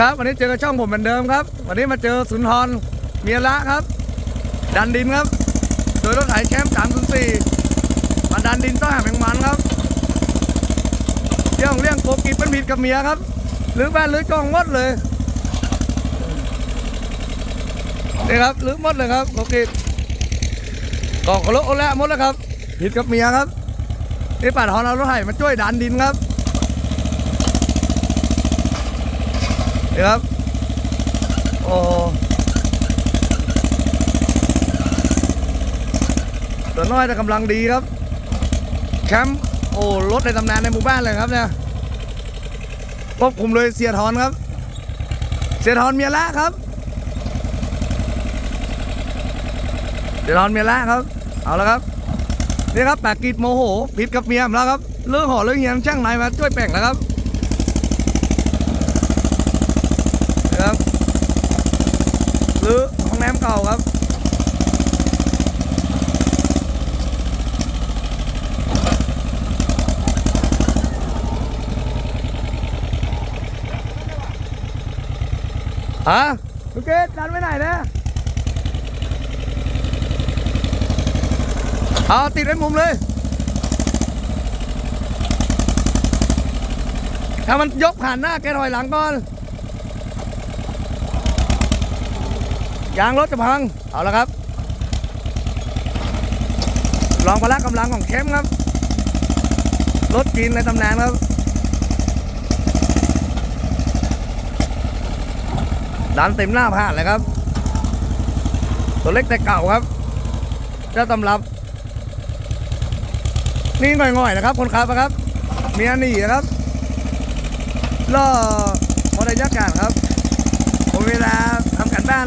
ครับ วันนี้เจอกับช่องผมเหมือนเดิมครับ วันนี้มาเจอสุนทรเมียละครับ ดันดินครับ โดยรถไถแชมป์304มาดันดินต้อหาแมงมันครับเรื่องเรื่องโกกิเป็นผิดกับเมียครับ หรือแบนหรือกองมดเลยนี่ครับหรือมดเลยครับโกกิกองกระโลกโอละหมดแล้วครับผิดกับเมียครับนี่ป่าทอนเอารถไถมาช่วยดันดินครับ นี่ครับ โอ้ตัวน้อยแต่กำลังดีครับ แคมป์ โอ้รถในตำนานในหมู่บ้านเลยครับเนี่ยควบคุมโดยเสียทอนครับ เสียทอนเมียละครับ เสียทอนเมียละครับ เอาละครับนี่ครับปากกีดโมโหผิดกับเมียมแล้วครับเรื่องห่อเรื่องเฮียนช่างนายมาช่วยแป่งแล้วครับ นะ ครับหรือห้องน้ำเก่าครับ ฮะลูกเกดดันไปไหนนะเอาติดไว้มุมเลย ถ้ามันยกผ่านหน้าแกถอยหลังก่อน ยางรถจะพัง เอาละครับ ลองพละกำลังของเข้มครับ รถจีนในตำนานครับ ดันเต็มหน้าผ่านเลยครับ ตัวเล็กแต่เก่าครับ เจ้าตำรับ นี่ง่อยๆนะครับ คนขับนะครับ เมียหนีนะครับล่อมอเตอร์ยากาศครับผมเวลาทำการบ้าน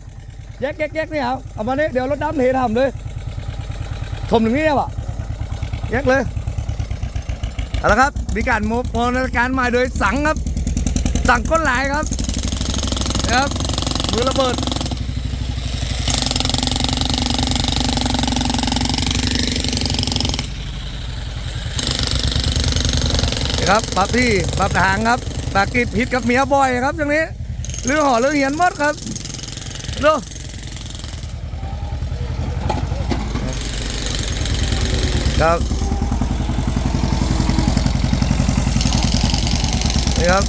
แยกแยกแยกนี่เอาเอามานี่เดี๋ยวรถดำเททำเลยถมถึงนี่ป่ะแยกเลยเอาละครับมีการโมโมนการใหม่โดยสังครับ สั่งก้นหลายครับนะครับมือระเบิดนะครับปับที่ปับทางครับปากกิดผิดกับเมียบ่อยครับตรงนี้เรื่องห่อเรื่องเหียนมดครับดู ครับนี่ครับ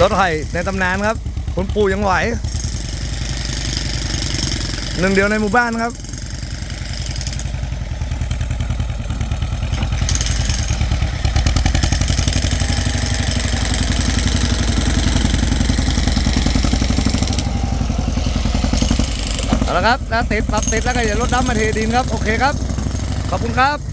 รถไถในตำนานครับ คุณปู่ยังไหว หนึ่งเดียวในหมู่บ้านครับ เอาละครับแล้วติดปรับติดแล้วก็อย่าลดดำมาเทดินครับ โอเคครับ ขอบคุณครับ